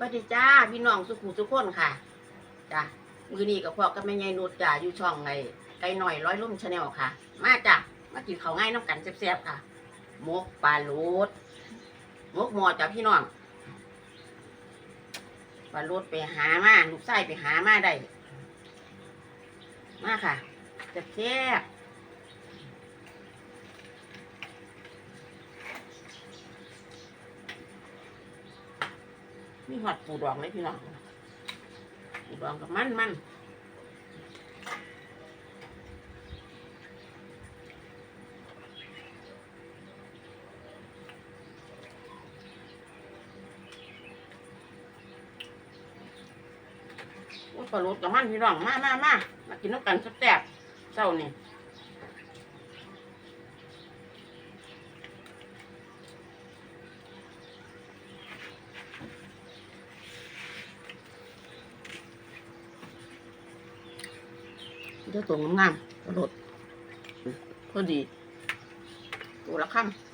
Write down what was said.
วัสดีจ้าพี่น้องสุขุสุขคนค่ะจ้ามือนี้กับพ่อกับแม่ยายนุชจ้าอยู่ช่องไงไก่หน่อยร้อยลุ่มชาแนลค่ะ มาจ้ามากินข้าวง่ายน้ำกันแซ่บๆค่ะมกปลาโลดมกหมอจ้าพี่น้องปลาโลดไปหามาลูกไส้ไปหามาได้ มาค่ะแซ่บๆ มีหอดปูดองเลยพี่น้องปูดองกับมันมันโอ้ยปลาโลดกับมันพี่น้องมามามามากินน้ำกันแซ่บๆเจ้านี่ เจ้าตัวงามๆกระโดดพอดีตัวละคำ